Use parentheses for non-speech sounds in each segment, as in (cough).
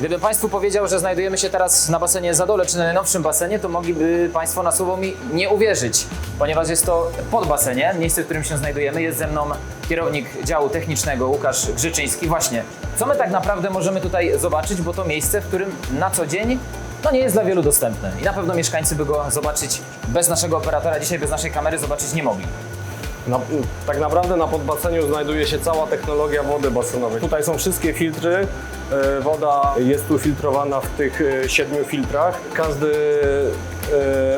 Gdybym Państwu powiedział, że znajdujemy się teraz na basenie Zadole, czy na najnowszym basenie, to mogliby Państwo na słowo mi nie uwierzyć, ponieważ jest to pod basenie, miejsce, w którym się znajdujemy. Jest ze mną kierownik działu technicznego Łukasz Grzyczyński. Właśnie, co my tak naprawdę możemy tutaj zobaczyć, bo to miejsce, w którym na co dzień no nie jest dla wielu dostępne i na pewno mieszkańcy by go zobaczyć bez naszego operatora, dzisiaj bez naszej kamery zobaczyć nie mogli. Na, tak naprawdę na podbaseniu znajduje się cała technologia wody basenowej. Tutaj są wszystkie filtry. E, Woda jest tu filtrowana w tych e, siedmiu filtrach. Każdy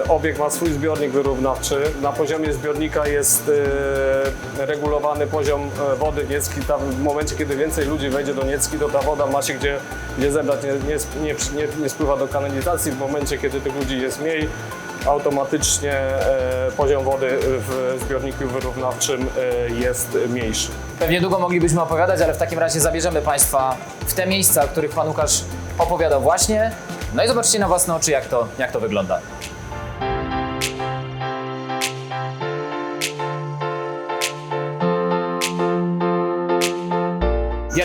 e, obiekt ma swój zbiornik wyrównawczy. Na poziomie zbiornika jest regulowany poziom wody niecki. W momencie, kiedy więcej ludzi wejdzie do niecki, to ta woda ma się gdzie, gdzie zebrać, nie, nie, nie, nie spływa do kanalizacji. W momencie, kiedy tych ludzi jest mniej, automatycznie e, poziom wody w zbiorniku wyrównawczym e, jest mniejszy. Pewnie długo moglibyśmy opowiadać, ale w takim razie zabierzemy Państwa w te miejsca, o których Pan Łukasz opowiadał właśnie. No i zobaczcie na własne oczy, jak to, jak to wygląda.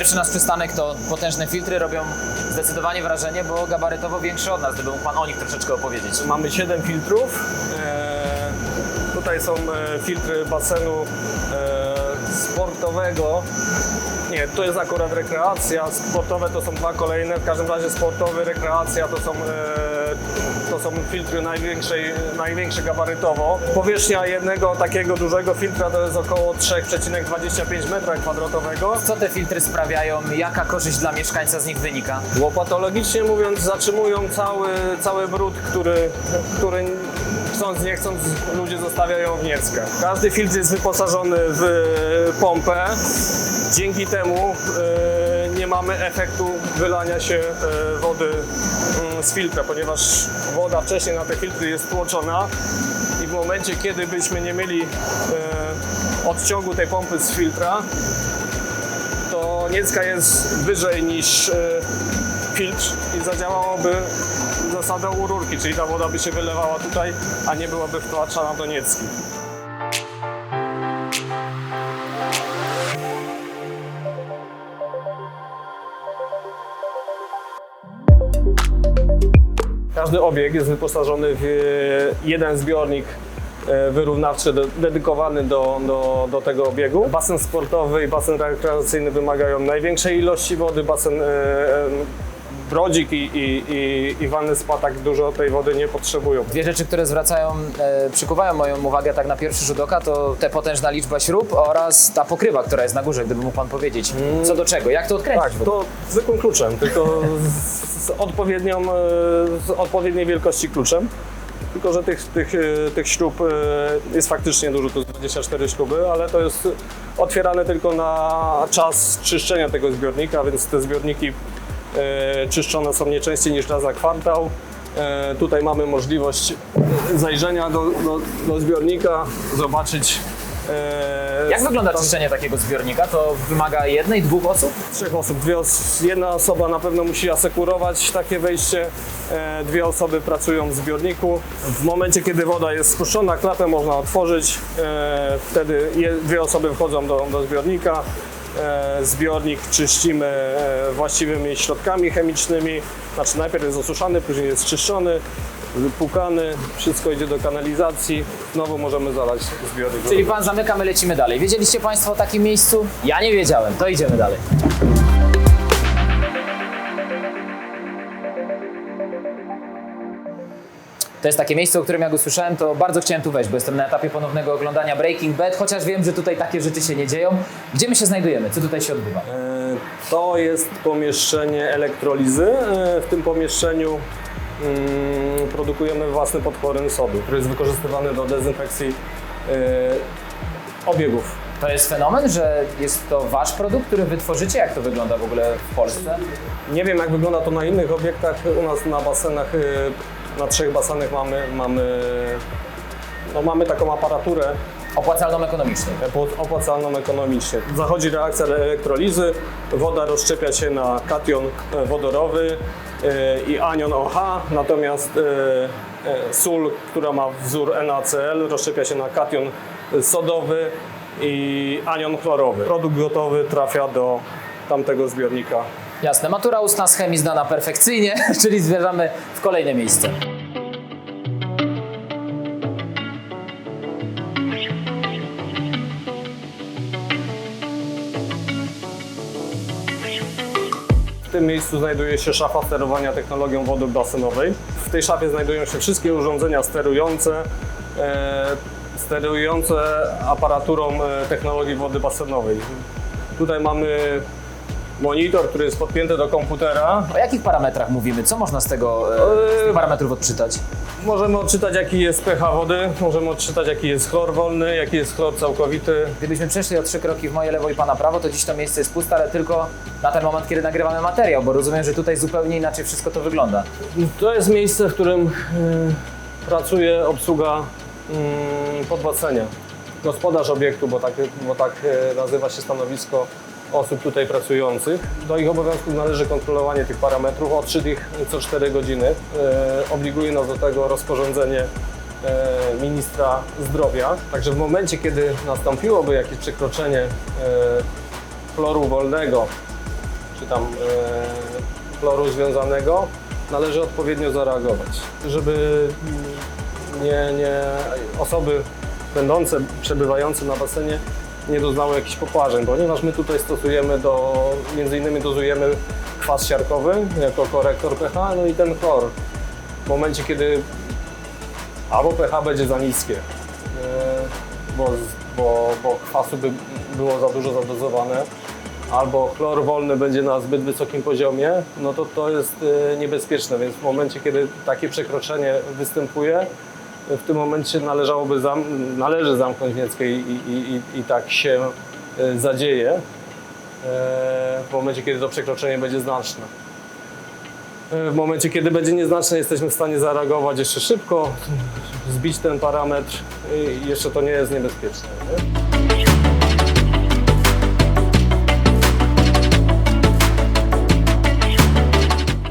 Pierwszy nasz przystanek to potężne filtry, robią zdecydowanie wrażenie, bo gabarytowo większy od nas, gdyby mógł Pan o nich troszeczkę opowiedzieć. Mamy 7 filtrów. E, tutaj są e, filtry basenu e, sportowego. Nie, to jest akurat rekreacja. Sportowe to są dwa kolejne. W każdym razie sportowy, rekreacja to są, e, to są filtry największej, największe gabarytowo. Powierzchnia jednego takiego dużego filtra to jest około 3,25 m2. Co te filtry sprawiają? Jaka korzyść dla mieszkańca z nich wynika? Łopatologicznie mówiąc, zatrzymują cały, cały brud, który, który chcąc nie chcąc ludzie zostawiają nieckach. Każdy filtr jest wyposażony w pompę. Dzięki temu e, nie mamy efektu wylania się e, wody mm, z filtra, ponieważ woda wcześniej na te filtry jest tłoczona i w momencie, kiedy byśmy nie mieli e, odciągu tej pompy z filtra, to niecka jest wyżej niż e, filtr i zadziałałoby zasadą u rurki, czyli ta woda by się wylewała tutaj, a nie byłaby wtłaczana do niecki. Każdy obiekt jest wyposażony w e, jeden zbiornik e, wyrównawczy de- dedykowany do, do, do tego obiegu. Basen sportowy i basen rekreacyjny wymagają największej ilości wody. Basen e, brodzik i, i, i, i wanny spa tak dużo tej wody nie potrzebują. Dwie rzeczy, które zwracają, e, przykuwają moją uwagę tak na pierwszy rzut oka, to te potężna liczba śrub oraz ta pokrywa, która jest na górze, gdyby mógł Pan powiedzieć. Co do czego? Jak to odkręcić? Tak, to zwykłym kluczem, tylko z, z, odpowiednią, e, z odpowiedniej wielkości kluczem. Tylko, że tych, tych, e, tych śrub e, jest faktycznie dużo, to jest 24 śruby, ale to jest otwierane tylko na czas czyszczenia tego zbiornika, więc te zbiorniki czyszczone są nie częściej niż raz na kwartał. E, Tutaj mamy możliwość zajrzenia do, do, do zbiornika, zobaczyć. e, Jak wygląda tam- czyszczenie takiego zbiornika? To wymaga jednej, dwóch osób? Trzech osób. Dwie os jedna osoba na pewno musi asekurować takie wejście. E, dwie osoby pracują w zbiorniku. W momencie, kiedy woda jest spuszczona, klapę można otworzyć. E, wtedy dwie osoby wchodzą do, do zbiornika. E, zbiornik czyścimy e, właściwymi środkami chemicznymi. Znaczy najpierw jest osuszany, później jest czyszczony, pukany, wszystko idzie do kanalizacji. Znowu możemy zalać zbiornik. Czyli Pan zamyka, my lecimy dalej. Wiedzieliście Państwo o takim miejscu? Ja nie wiedziałem, to idziemy dalej. To jest takie miejsce, o którym jak usłyszałem, to bardzo chciałem tu wejść, bo jestem na etapie ponownego oglądania Breaking Bad, chociaż wiem, że tutaj takie rzeczy się nie dzieją. Gdzie my się znajdujemy? Co tutaj się odbywa? E, To jest pomieszczenie elektrolizy. E, W tym pomieszczeniu mm, produkujemy własny podchłonny sodu, który jest wykorzystywany do dezynfekcji e, obiegów. To jest fenomen, że jest to Wasz produkt, który wytworzycie? Jak to wygląda w ogóle w Polsce? Nie wiem jak wygląda to na innych obiektach. U nas na basenach, na trzech basenach mamy, mamy, no, mamy taką aparaturę Opłacalną ekonomicznie. pod- opłacalną ekonomicznie. Zachodzi reakcja elektrolizy, woda rozszczepia się na kation e, wodorowy e, i anion OH, natomiast e, e, sól, która ma wzór NaCl, rozszczepia się na kation sodowy i anion chlorowy. Produkt gotowy trafia do tamtego zbiornika Jasne, matura ustna z chemii zdana perfekcyjnie, (laughs) czyli zmierzamy w kolejne miejsce. W tym miejscu znajduje się szafa sterowania technologią wody basenowej. W tej szafie znajdują się wszystkie urządzenia sterujące, e, sterujące aparaturą e, technologii wody basenowej. Tutaj mamy monitor, który jest podpięty do komputera. O jakich parametrach mówimy? Co można z tego e, z tych parametrów odczytać? Możemy odczytać jaki jest pH wody, możemy odczytać jaki jest chlor wolny, jaki jest chlor całkowity. Gdybyśmy przeszli o trzy kroki w moje lewo i pana prawo, to dziś to miejsce jest puste, ale tylko na ten moment, kiedy nagrywamy materiał, bo rozumiem, że tutaj zupełnie inaczej wszystko to wygląda. To jest miejsce, w którym y, pracuje obsługa y, podbacenia. Gospodarz obiektu, bo tak, bo tak y, nazywa się stanowisko osób tutaj pracujących. Do ich obowiązków należy kontrolowanie tych parametrów, odczyt ich co 4 godziny. Y, obliguje nas do tego rozporządzenie y, ministra zdrowia. Także w momencie, kiedy nastąpiłoby jakieś przekroczenie y, chloru wolnego czy tam e, chloru związanego, należy odpowiednio zareagować, żeby mm, nie, nie, osoby będące, przebywające na basenie nie doznały jakichś poparzeń, ponieważ my tutaj stosujemy do, między innymi dozujemy kwas siarkowy jako korektor pH, no i ten chlor. W momencie, kiedy albo pH będzie za niskie, e, bo, bo, bo kwasu by było za dużo zadozowane, albo chlor wolny będzie na zbyt wysokim poziomie, no to to jest e, niebezpieczne, więc w momencie, kiedy takie przekroczenie występuje, w tym momencie należałoby zam, należy zamknąć wnieckę i, i, i, i tak się e, zadzieje, e, w momencie, kiedy to przekroczenie będzie znaczne. E, W momencie, kiedy będzie nieznaczne, jesteśmy w stanie zareagować jeszcze szybko, zbić ten parametr i jeszcze to nie jest niebezpieczne. Nie?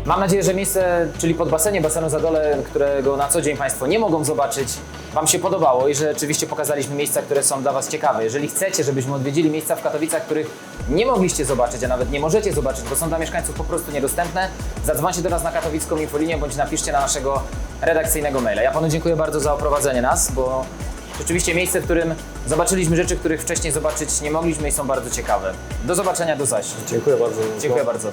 Mam nadzieję, że miejsce, czyli pod basenie, basenu Zadole, którego na co dzień Państwo nie mogą zobaczyć, Wam się podobało i że rzeczywiście pokazaliśmy miejsca, które są dla Was ciekawe. Jeżeli chcecie, żebyśmy odwiedzili miejsca w Katowicach, których nie mogliście zobaczyć, a nawet nie możecie zobaczyć, bo są dla mieszkańców po prostu niedostępne, zadzwońcie do nas na katowicką infolinię bądź napiszcie na naszego redakcyjnego maila. Ja Panu dziękuję bardzo za oprowadzenie nas, bo rzeczywiście miejsce, w którym zobaczyliśmy rzeczy, których wcześniej zobaczyć nie mogliśmy i są bardzo ciekawe. Do zobaczenia, do zaś. Dziękuję bardzo. Dziękuję bardzo.